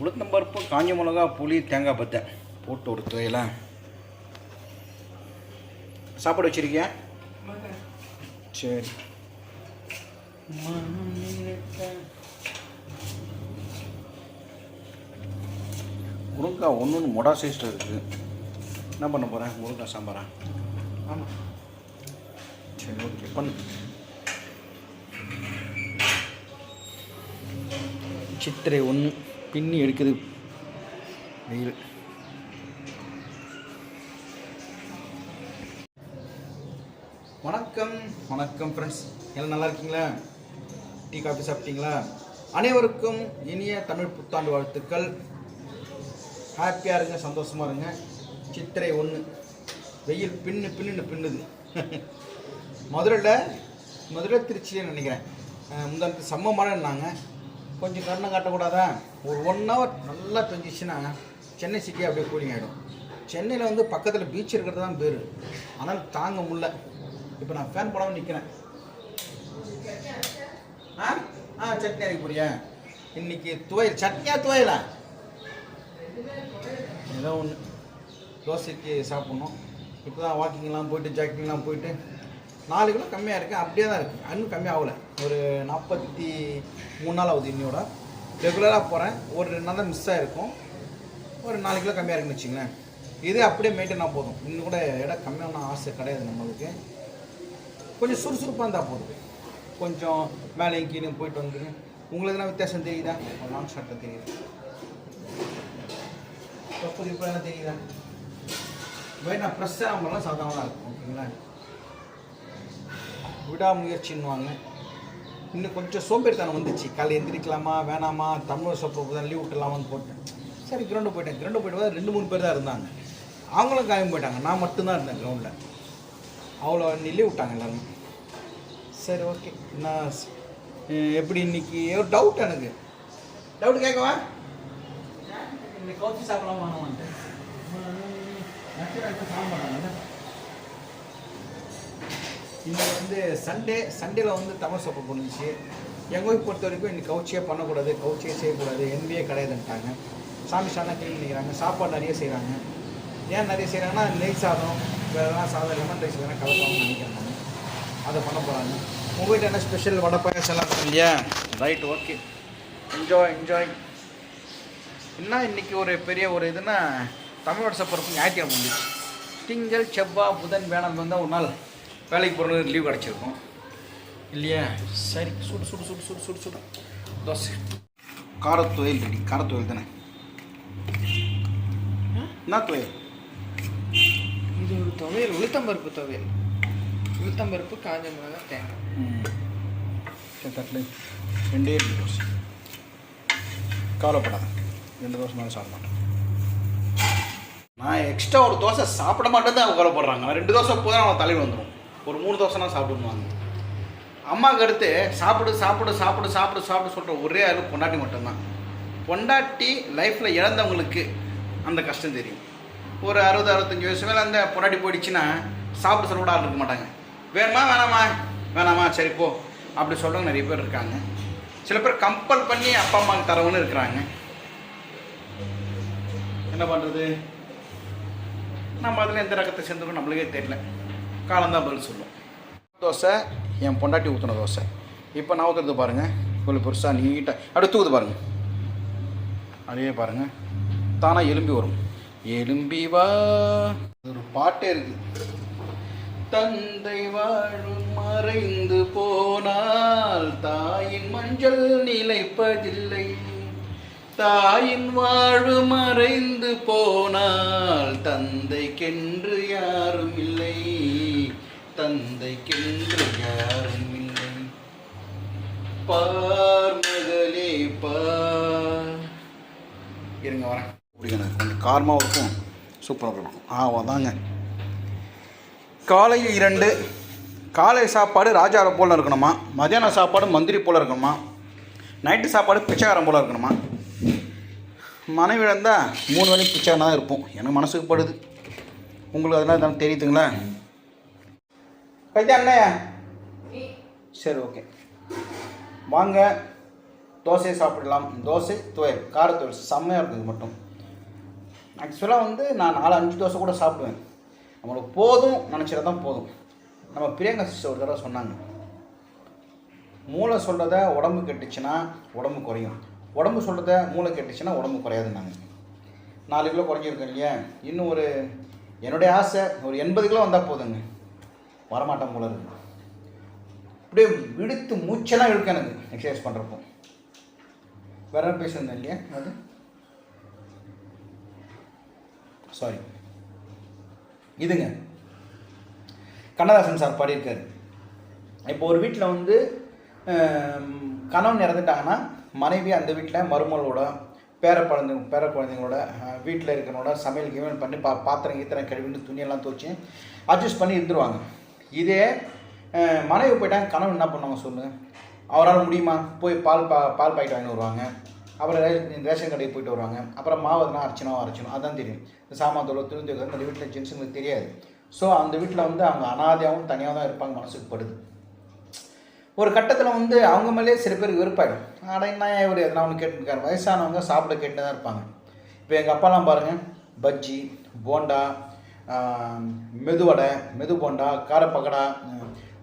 உளுத்தம்பருப்பு காஞ்ச மிளகா புளி தேங்காய் பத்தை போட்டு ஒரு துவையில. சாப்பாடு வச்சிருக்கியா? சரி. முருங்காய் ஒன்று ஒன்று மொடா சைஸில் இருக்குது என்ன பண்ண போகிறேன் முருங்காய் சாம்பாரா? ஆமாம் சரி ஓகே பண்ணு. சித்திரை ஒன்று பின்னி எடுக்குது. வெயில் வணக்கம் வணக்கம் ஃப்ரெண்ட்ஸ் எல்லாம் நல்லா இருக்கீங்களா? டீ காஃபி சாப்பிட்டீங்களா? அனைவருக்கும் இனிய தமிழ் புத்தாண்டு வாழ்த்துக்கள். ஹாப்பியாக இருங்க சந்தோஷமாக இருங்க. சித்திரை ஒன்று வெயில் பின்னு பின்னுன்னு பின்னுது. மதுரையில் மதுரை திருச்சியில் நினைக்கிறேன். அஹ் முந்தானத்து செம்ம மழைன்னாங்க. கொஞ்சம் கருணம் காட்டக்கூடாதா? ஒரு ஒன் ஹவர் நல்லா பெஞ்சிச்சுன்னா சென்னை சிட்டி அப்படியே கூலிங் ஆகிடும் சென்னையில் வந்து பக்கத்தில் பீச் இருக்கிறது தான் பேர். ஆனால் தாங்க முடியல. இப்போ நான் ஃபேன் போடாமல் நிற்கிறேன் ஆ? ஆ சட்னி அரைக்க போறியா? இன்னைக்கு துவையல். சட்னியா துவையலா? ஏதோ ஒன்று தோசைக்கு சாப்பிட்ணும். இப்போ தான் வாக்கிங்லாம் போயிட்டு ஜாக்கிங்லாம் போயிட்டு நாலு கிலோ கம்மியாக இருக்குது அப்படியே தான் இருக்குது இன்னும் கம்மியாகல ஒரு நாற்பத்தி மூணு நாள் ஆகுது இன்னையோட. ரெகுலராக போகிறேன் ஒரு ரெண்டு நாள் தான் மிஸ் ஆகிருக்கும் ஒரு நாலு கிலோ கம்மியாக இருக்குன்னு வச்சுங்களேன் இது அப்படியே மெயின்டைனாக போதும். இன்னும் கூட இடம் கம்மியான ஆசை கிடையாது நம்மளுக்கு. கொஞ்சம் சுறுசுறுப்பாக இருந்தால் போதும். கொஞ்சம் மேலே கீழே போயிட்டு வந்துட்டு உங்களுக்கு என்ன வித்தியாசம் தெரியுதா? லாங் ஷார்ட்டில் தெரியுது. தொப்பது இப்போ என்ன தெரியுதா வேணா ப்ரெஸ் நம்மளாம் சாதாரணமாக இருக்கும். ஓகேங்களா? விடாமுயற்சின்னுவாங்க. இன்னும் கொஞ்சம் சோம்பேறித்தனம் வந்துச்சு. காலையில் எந்திரிக்கலாமா வேணாமா தமிழ் சொப்பு தான் லீவ் விட்டுலாமான்னு போட்டேன். சரி கிரௌண்டு போயிட்டேன். கிரௌண்டு போயிட்டு பார்த்தா ரெண்டு மூணு பேர் தான் இருந்தாங்க. அவங்களும் காயம் போயிட்டாங்க. நான் மட்டும்தான் இருந்தேன் கிரவுண்டில் அவ்வளோ லீவ் விட்டாங்க எல்லாரும். சரி ஓகே நான் எப்படி இன்னைக்கு? ஒரு டவுட் எனக்கு. டவுட் கேட்கவா? இன்னைக்கு காஃபி சாப்பிடலாமா இன்னைக்கு வந்து சண்டே சண்டேல வந்து தமிழ் சப்போர்ட் பண்ணுச்சு எங்கள் ஒய்ஃப் பொறுத்த வரைக்கும் இன்னைக்கு கவுச்சியே பண்ணக்கூடாது கவுச்சியே செய்யக்கூடாது என்பியே கிடையாதுன்ட்டாங்க. சாமி சாணம் க்ளீன் பண்ணிக்கிறாங்க சாப்பாடு நிறைய செய்கிறாங்க ஏன் நிறைய செய்கிறாங்கன்னா நெய் சாதம் வேறு எதனா சாதம் லெமன் ரைஸ் வேணால் கலப்பாங்கன்னு நினைக்கிறேன் நான். அதை பண்ண போகிறாங்க உங்கள் வீட்டில் என்ன ஸ்பெஷல் வடை பாயாசம் எல்லாம் இல்லையா? ரைட் ஓகே என்ஜாய் என்ஜாய் என்ன இன்னைக்கு ஒரு பெரிய ஒரு இதுனா தமிழ் வருஷ பிறப்பு ஞாயிற்றுக்கிழமை. திங்கள் செவ்வாய் புதன் வேணாம் வந்தால் ஒரு நாள். வேலைக்கு போகிறது லீவ் கிடச்சிருக்கும். இல்லையா? சரி சுடு சுடு சுடு சுடு சுடு சுடு. தோசை. காரத்துவையல் ரெடி காரத்துவையல் தானே? என்ன துவையல்? இது ஒரு துவையல் உளுத்தம்பருப்பு துவையல். உளுத்தம்பருப்பு காஞ்ச மிளகா தேங்காய். தட்டில் ரெண்டே ரெண்டு தோசை. கவலைப்படாத ரெண்டு தோசை மேலே சாப்பிட மாட்டேன். நான் எக்ஸ்ட்ரா ஒரு தோசை சாப்பிட மாட்டேன் தான் அவங்க கவலைப்படுறாங்க. ரெண்டு தோசை போதும் அவங்க தலையில் வந்துடும் ஒரு மூணு தோசைனா சாப்பிடுவாங்க. அம்மாவுக்கு அடுத்து சாப்பிடு சாப்பிடு சாப்பிடு சாப்பிடு சாப்பிடு சொல்கிற ஒரே ஆளு பொண்டாட்டி மட்டும்தான். பொண்டாட்டி லைஃப்பில் இழந்தவங்களுக்கு அந்த கஷ்டம் தெரியும். ஒரு அறுபது அறுபத்தஞ்சு வயசு மேலே அந்த பொண்டாட்டி போயிடுச்சுன்னா சாப்பிட சொல்ல கூட ஆள் இருக்க மாட்டாங்க. வேணுமா வேணாமா? வேணாமா சரி போ. அப்படி சொல்கிறவங்க நிறைய பேர் இருக்காங்க. சில பேர் கம்பல் பண்ணி அப்பா அம்மாவுக்கு தரவன்னு இருக்கிறாங்க. என்ன பண்ணுறது நம்ம அதில் எந்த ரகத்தை சேர்ந்துக்கணும் நம்மளுக்கே தெரியல. காலந்தான் பதில் சொல்லும். தோசை என் பொண்டாட்டி ஊற்றின தோசை. இப்போ நான் ஊற்றுறது பாருங்கள் இவ்வளோ பெருசாக நீட்டாக அப்படியே தூக்குது பாருங்கள் அப்படியே பாருங்கள் தானாக எலும்பி வரும். எலும்பி வா. ஒரு பாட்டே இருக்குது தந்தை வாழும் மறைந்து போனால் தாயின் மஞ்சள் நிலைப்பதில்லை. தாயின் வாழ்வு மறைந்து போனால் தந்தைக்கென்று யாரும் இல்லை. தந்தைக்கென்று யாரும் இல்லை பார் மகளே பார் இருங்க வரேன் பிடிக்கணும் கொஞ்சம் காரமாக இருக்கும் சூப்பராக இருக்கும் ஆ அதாங்க காலை இரண்டு காலை சாப்பாடு ராஜாவை போல் இருக்கணுமா மதியான சாப்பாடு மந்திரி போல் இருக்கணுமா நைட்டு சாப்பாடு பிச்சைக்காரன் போல் இருக்கணுமா மனைவி இருந்தால் மூணு வேலையும் பிச்சைக்காரனாக தான் இருப்போம் எனக்கு மனசுக்கு படுது உங்களுக்கு அதெல்லாம் எதாவது தெரியுதுங்களா கைத்தா அண்ணையா சரி ஓகே. வாங்க. தோசை சாப்பிடலாம். தோசை துவையல். கார துவையல். செம்மையாக இருக்குது இது மட்டும். ஆக்சுவலாக வந்து நான் நாலு அஞ்சு தோசை கூட சாப்பிடுவேன். நம்மளுக்கு போதும் நினச்சிட தான் போதும். நம்ம பிரியங்கா சிஸ்டர் ஒரு தடவை சொன்னாங்க. மூளை சொல்கிறத உடம்பு கெட்டுச்சுன்னா உடம்பு குறையும். உடம்பு சொல்கிறத மூளை கெட்டுச்சுன்னா உடம்பு குறையாதுன்னாங்க. நாலு கிலோ குறைஞ்சிருக்கேன் இல்லையா? இன்னும் ஒரு என்னுடைய ஆசை ஒரு எண்பது கிலோ வந்தால் போதுங்க. வரமாட்டேன் போல இருக்கு. அப்படியே விடுத்து மூச்செல்லாம் இழுக்க எனக்கு. எக்ஸசைஸ் பண்ணுறப்போ வேற பேசியிருந்தேன் இல்லையா? அது? சாரி இதுங்க. கண்ணதாசன் சார் பாடியிருக்காரு. இப்போ ஒரு வீட்டில் வந்து கணவன் இறந்துட்டாங்கன்னா மனைவி அந்த வீட்டில் மருமகளோட பேர குழந்தை பேர குழந்தைங்களோட வீட்டில் இருக்கிறவங்களோட சமையல் கிமையல் பண்ணி பா பாத்திரம் கீத்திரம் கழுவிட்டு துணியெல்லாம் துவச்சி அட்ஜஸ்ட் பண்ணி இருந்துருவாங்க. இதே மனைவி போயிட்டாங்க கணவன் என்ன பண்ணுவாங்க சொல்லு? அவரால் முடியுமா? போய் பால் பா பால் பாக்கெட் வாங்கி வருவாங்க. அப்புறம் ரே- ரேஷன் கடைக்கு போயிட்டு வருவாங்க. அப்புறம் மாவதுனா அரைச்சணும் அரைச்சணும் அதான் தெரியும். இந்த சாமான் அந்த வீட்டில் ஜென்ஸுங்களுக்கு தெரியாது. ஸோ அந்த வீட்டில் வந்து அவங்க அனாதையாகவும் தனியாக தான் இருப்பாங்க மனசுக்கு படுது. ஒரு கட்டத்தில் வந்து அவங்க மேலே சில பேருக்கு வெறுப்பாயிடும். ஆனால் என்ன இவர் எதனா ஒன்று கேட்டுருக்காரு. வயசானவங்க சாப்பிட கேட்டு தான் இருப்பாங்க. இப்போ எங்கள் அப்பாலாம் பாருங்கள் பஜ்ஜி போண்டா மெதுவடை மெது போண்டா காரப்பக்கடா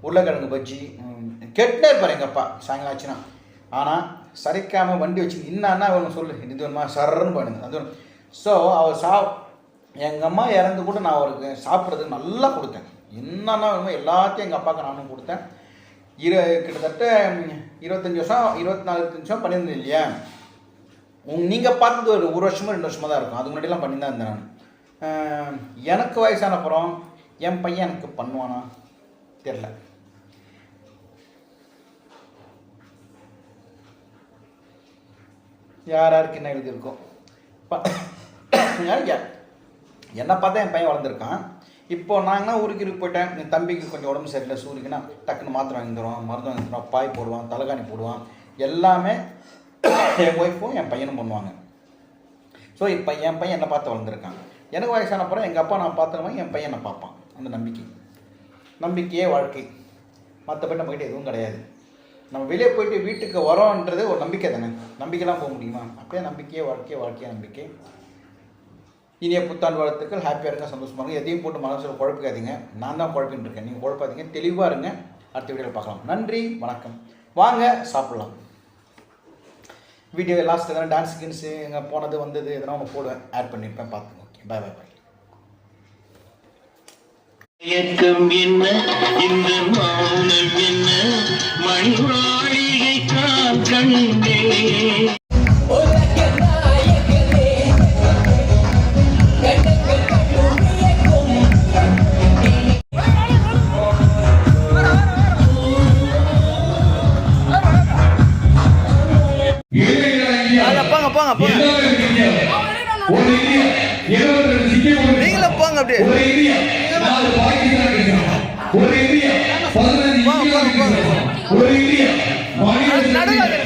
உருளைக்கிழங்கு பஜ்ஜி கெட்டே இருப்பார் எங்கள் அப்பா சாயங்காலம் ஆச்சுன்னா. ஆனால் சரிக்காமல் வண்டி வச்சு என்னன்னா வேணும் சொல்லு இது வேணுமா? சர்ன்னு பண்ணுங்க அது ஸோ அவர் சா எங்கள் அம்மா இறந்து கூட நான் அவருக்கு சாப்பிட்றதுக்கு நல்லா கொடுத்தேன். என்னன்னா வேணுமோ எல்லாத்தையும் எங்கள் அப்பாவுக்கு நானும் கொடுத்தேன். இரு கிட்டத்தட்ட இருபத்தஞ்சி வருஷம் இருபத்தி நாலு வருஷம் பண்ணியிருந்தேன் இல்லையா? உங் நீங்கள் பார்த்தது ஒரு ஒரு வருஷமோ ரெண்டு வருஷமாக தான் இருக்கும். அதுக்கு முன்னாடிலாம் பண்ணி தான் இருந்தேன் நான். எனக்கு வயசான அப்புறம் என் பையன் எனக்கு பண்ணுவானா? தெரில யார் யாருக்கு என்ன எழுதியிருக்கோம்? ப- என்னை பார்த்தா என் பையன் வளர்ந்துருக்கான். இப்போ நாங்கன்னா ஊருக்கு இருக்கு போயிட்டேன். என் தம்பிக்கு கொஞ்சம் உடம்பு சரியில்லை. சூரியக்குன்னா டக்குன்னு மாத்திரை வாங்கி தருவான் மருந்து வாங்கி தருவான் பாய் போடுவான். தலைகாணி போடுவான். எல்லாமே என் ஒய்ஃபும் என் பையனும் பண்ணுவாங்க. ஸோ இப்போ என் பையன் என்னை பார்த்து வளர்ந்துருக்கான். எனக்கு வயசான அப்புறம் எங்கள் அப்பா நான் பார்த்துருவேன் என் பையன் என்னை பார்ப்பான். அந்த நம்பிக்கை. நம்பிக்கையே வாழ்க்கை. மற்றபடி நம்மகிட்ட எதுவும் கிடையாது. நம்ம வெளியே போயிட்டு வீட்டுக்கு வரோன்றது ஒரு நம்பிக்கை தானே. நம்பிக்கைலாம் போக முடியுமா? அப்படியே நம்பிக்கையே வாழ்க்கையே வாழ்க்கையே நம்பிக்கை. இனிய புத்தாண்டு வாழ்த்துக்கள். ஹாப்பியாக இருங்க சந்தோஷமாக இருங்க. எதையும் போட்டு மனசில் குழப்பிக்காதீங்க. நான் தான் குழப்பின்னு இருக்கேன். நீங்கள் குழப்பாதீங்க. தெளிவாக இருங்க. அடுத்த வீடியோவில் பார்க்கலாம். நன்றி வணக்கம். வாங்க சாப்பிட்லாம். வீடியோ லாஸ்ட் எதனா டான்ஸ் கின்ஸு எங்கே போனது வந்தது எதனா ஒன்று போடுவேன். ஆட் பண்ணியிருப்பேன் பார்த்துங்க பாய் பாய் பாய். இயக்கம் என்ன? இந்த மௌனம் என்ன? மணிவாழிகை தான் கண்டே. அதில் போங்க போங்க போங்க. நீங்கள போங்க அப்படியே. ஒரு ஏரியா நாலு பாகிஸ்தான் இருக்கிறாங்க ஒரு ஏரியா பதினஞ்சு நடுவாங்க